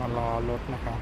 มารอรถนะครับ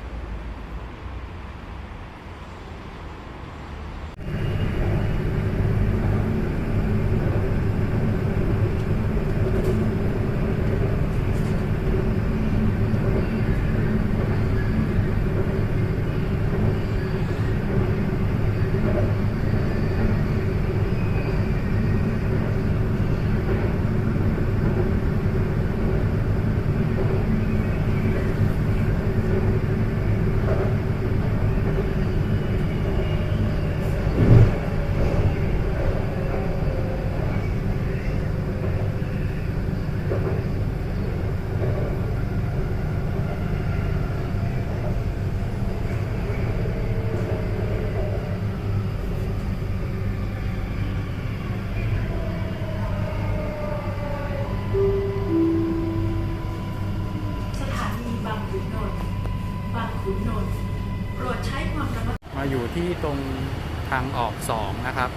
สถานีบางขุนนนท์บางขุนนนท์โปรดใช้ความระมัด มาอยู่ที่ตรงทางออกสองนะครับ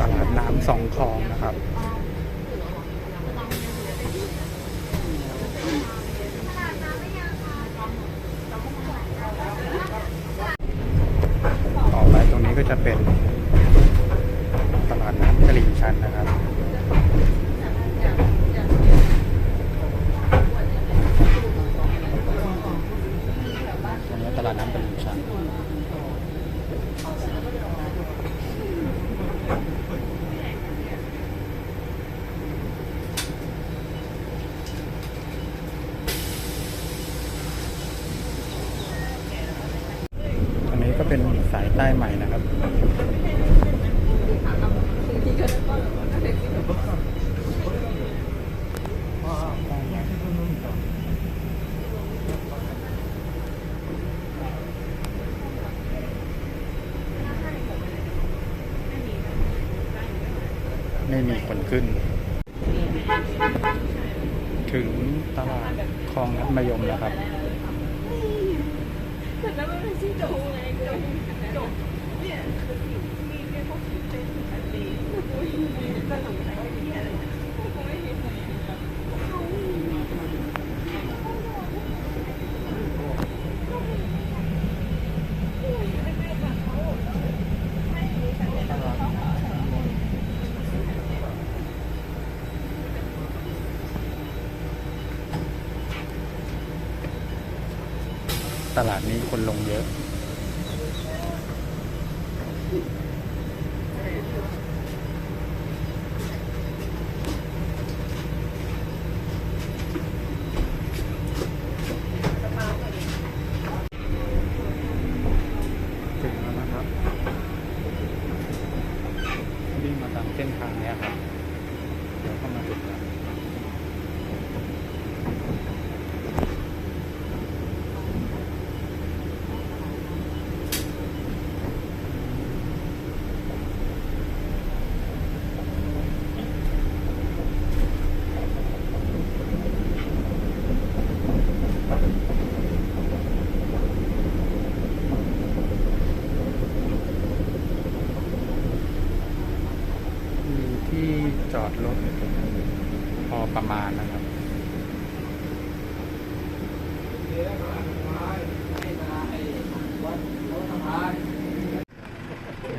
ตลาดน้ำ สองคลองนะครับ ต่อไปตรงนี้ก็จะเป็น ตลาดน้ำตลิ่งชันนะครับ อันนี้ตลาดน้ำตลิ่งชัน อันนี้ก็เป็นสายใต้ใหม่นะครับ ไม่มีคนขึ้น ถึงตลาดคลองนัดมายมแล้วครับตล ตลาดนี้คนลงเยอะ ถึงแล้วนะครับ วิ่งมาตามเส้นทางนี้ครับ เดี๋ยวเข้ามาถึงแล้ว มีที่จอดรถพอประมาณนะครับ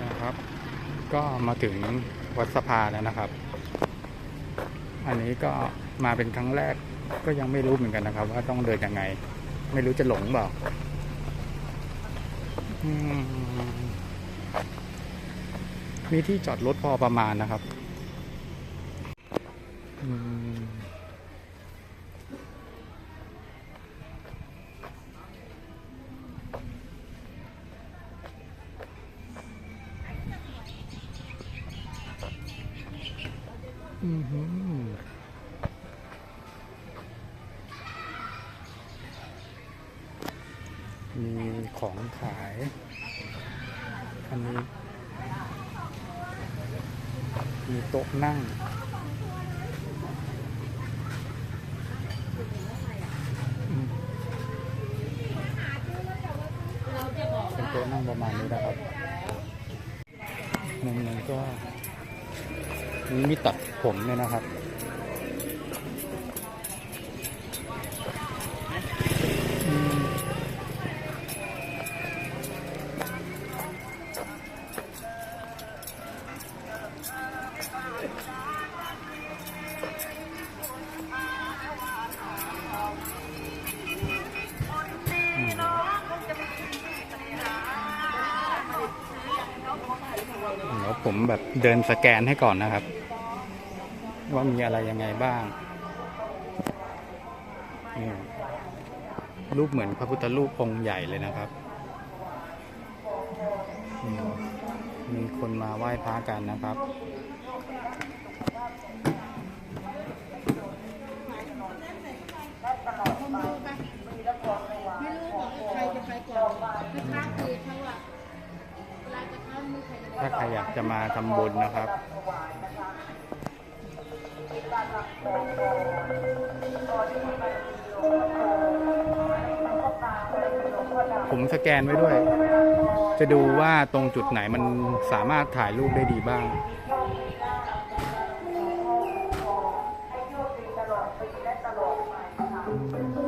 นะครับ ก็มาถึงวัดสภาแล้วนะครับ อันนี้ก็มาเป็นครั้งแรกก็ยังไม่รู้เหมือนกันนะครับ ว่าต้องเดินยังไง ไม่รู้จะหลงเปล่าอืมมีที่จอดรถพอประมาณนะครับ อืม ของขายอันนี้ มีโต๊ะนั่ง เป็นโต๊ะนั่งประมาณนี้นะครับมุมหนึงก็มีตัดผมเนี่ยนะครับ แบบเดินสแกนให้ก่อนนะครับ ว่ามีอะไรยังไงบ้าง รูปเหมือนพระพุทธรูปองค์ใหญ่เลยนะครับ มีคนมาไหว้พระกันนะครับ อยากจะมาทำบุญนะครับ ผมสแกนไว้ด้วย จะดูว่าตรงจุดไหนมันสามารถถ่ายรูปได้ดีบ้างไม่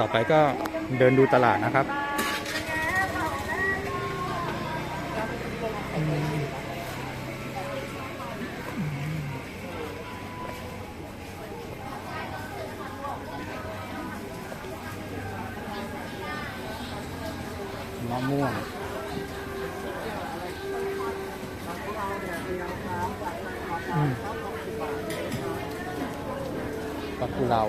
ต่อไปก็เดินดูตลาดนะครับมะม่วงปลากุเลา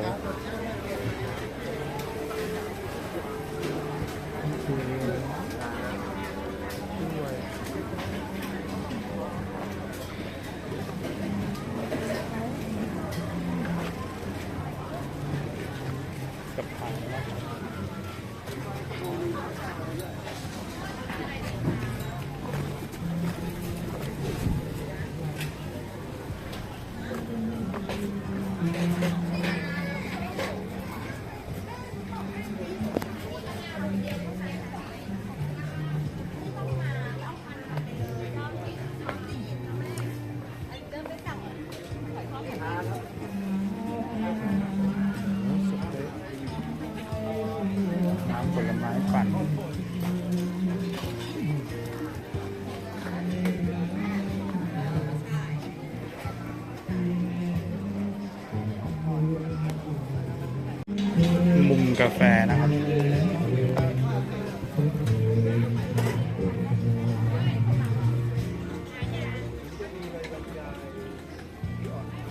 มุมกาแฟนะครับ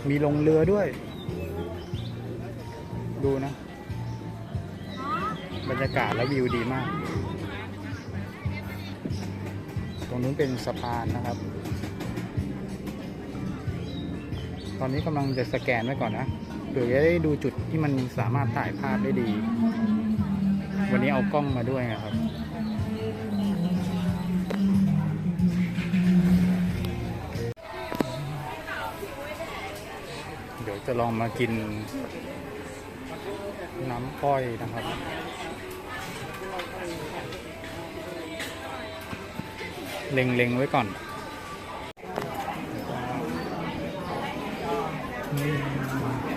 มีลงเรือด้วย ดูนะ บรรยากาศและวิวดีมาก ตรงนู้นเป็นสะพานนะครับ ตอนนี้กำลังจะสแกนไว้ก่อนนะ เผื่อจะได้ดูจุดที่มันสามารถถ่ายภาพได้ดี วันนี้เอากล้องมาด้วยนะครับเดี๋ยวจะลองมากินน้ำอ้อยนะครับเล็งๆไว้ก่อนอืม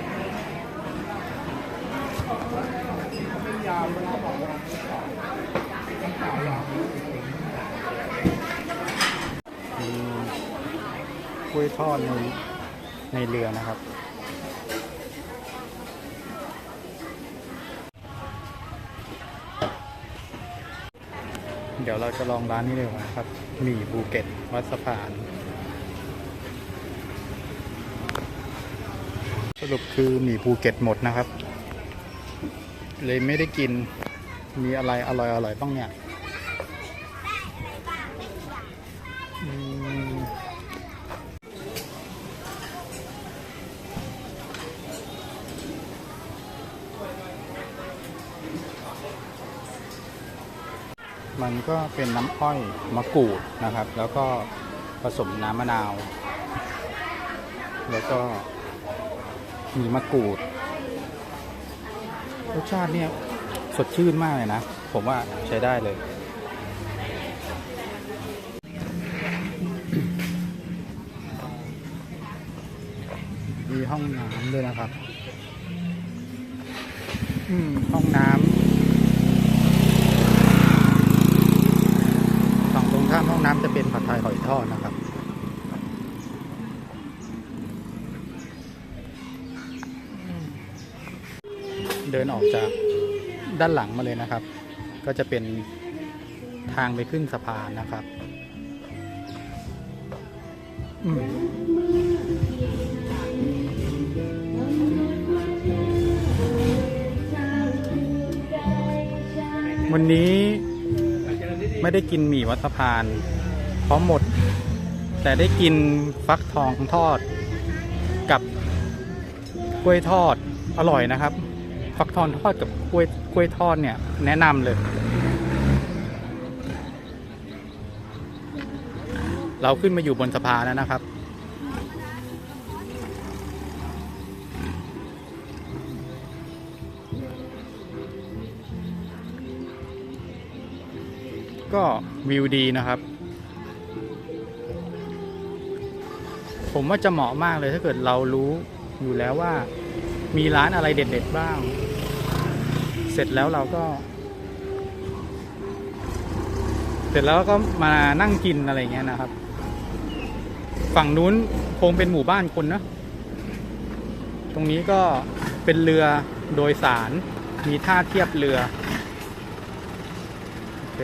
กล้วยทอดในในเรือนะครับ เดี๋ยวเราจะลองร้านนี้เลยครับหมี่ภูเก็ตวัดสะพาน สรุปคือหมี่ภูเก็ตหมดนะครับ เลยไม่ได้กินมีอะไรอร่อยอร่อยๆบ้างเนี่ย มันก็เป็นน้ำอ้อยมะกรูดนะครับ แล้วก็ผสมน้ำมะนาว แล้วก็มีมะกรูดรสชาติเนี่ยสดชื่นมากเลยนะ ผมว่าใช้ได้เลย มีห้องน้ำด้วยนะครับ อืม ห้องน้ำฝั่งตรงข้ามห้องน้ำจะเป็นผัดไทยหอนะครับ เดินออกจากด้านหลังมาเลยนะครับ ก็จะเป็นทางไปขึ้นสะพานนะครับวันนี้ไม่ได้กินหมี่วัดสะพาน พราะหมด แต่ได้กินฟักทองทอด กับกล้วยทอดอร่อยนะครับ ฟักทองทอดกับกล้วยกล้วยทอดเนี่ย แนะนำเลย เราขึ้นมาอยู่บนสะพานแล้วนะครับก็วิวดีนะครับ ผมว่าจะเหมาะมากเลยถ้าเกิดเรารู้อยู่แล้วว่า มีร้านอะไรเด็ดๆบ้าง เสร็จแล้วเราก็ เสร็จแล้วก็มานั่งกินอะไรเงี้ยนะครับ ฝั่งนู้นคงเป็นหมู่บ้านคนนะตรงนี้ก็เป็นเรือโดยสาร มีท่าเทียบเรือโอเค